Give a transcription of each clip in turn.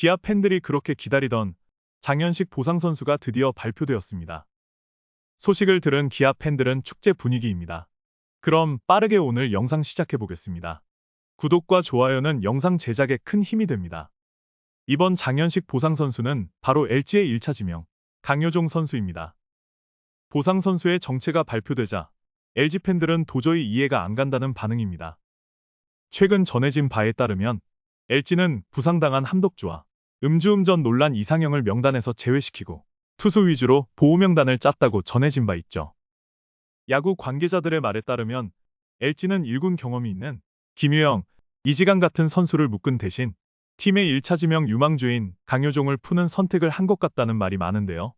기아 팬들이 그렇게 기다리던 장현식 보상 선수가 드디어 발표되었습니다. 소식을 들은 기아 팬들은 축제 분위기입니다. 그럼 빠르게 오늘 영상 시작해 보겠습니다. 구독과 좋아요는 영상 제작에 큰 힘이 됩니다. 이번 장현식 보상 선수는 바로 LG의 1차 지명 강효종 선수입니다. 보상 선수의 정체가 발표되자 LG 팬들은 도저히 이해가 안 간다는 반응입니다. 최근 전해진 바에 따르면 LG는 부상당한 함덕주와 음주운전 논란 이상형을 명단에서 제외시키고 투수 위주로 보호 명단을 짰다고 전해진 바 있죠. 야구 관계자들의 말에 따르면 LG는 1군 경험이 있는 김유영, 이지강 같은 선수를 묶은 대신 팀의 1차 지명 유망주인 강효종을 푸는 선택을 한 것 같다는 말이 많은데요.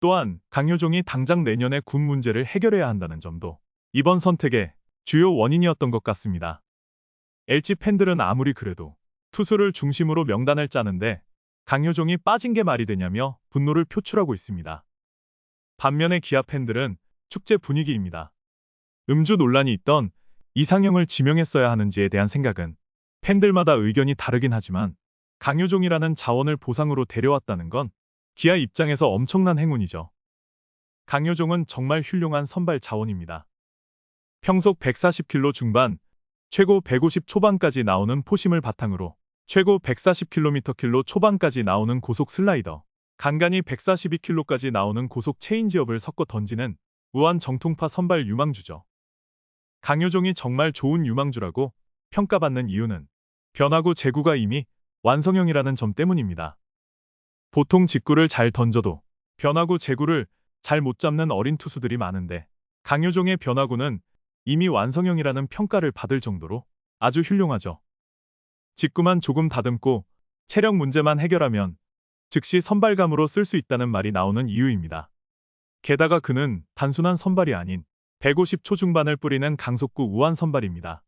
또한 강효종이 당장 내년에 군 문제를 해결해야 한다는 점도 이번 선택의 주요 원인이었던 것 같습니다. LG 팬들은 아무리 그래도 투수를 중심으로 명단을 짜는데 강효종이 빠진 게 말이 되냐며 분노를 표출하고 있습니다. 반면에 기아 팬들은 축제 분위기입니다. 음주 논란이 있던 이상형을 지명했어야 하는지에 대한 생각은 팬들마다 의견이 다르긴 하지만 강효종이라는 자원을 보상으로 데려왔다는 건 기아 입장에서 엄청난 행운이죠. 강효종은 정말 훌륭한 선발 자원입니다. 평속 140km 중반, 최고 150 초반까지 나오는 포심을 바탕으로 최고 140km/km 초반까지 나오는 고속 슬라이더, 간간히 142km까지 나오는 고속 체인지업을 섞어 던지는 우한 정통파 선발 유망주죠. 강효종이 정말 좋은 유망주라고 평가받는 이유는 변화구 제구가 이미 완성형이라는 점 때문입니다. 보통 직구를 잘 던져도 변화구 제구를 잘 못 잡는 어린 투수들이 많은데 강효종의 변화구는 이미 완성형이라는 평가를 받을 정도로 아주 훌륭하죠. 직구만 조금 다듬고 체력 문제만 해결하면 즉시 선발감으로 쓸 수 있다는 말이 나오는 이유입니다. 게다가 그는 단순한 선발이 아닌 150 초 중반을 뿌리는 강속구 우한 선발입니다.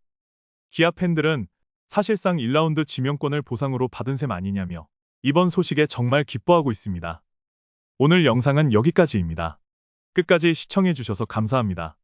기아 팬들은 사실상 1라운드 지명권을 보상으로 받은 셈 아니냐며 이번 소식에 정말 기뻐하고 있습니다. 오늘 영상은 여기까지입니다. 끝까지 시청해주셔서 감사합니다.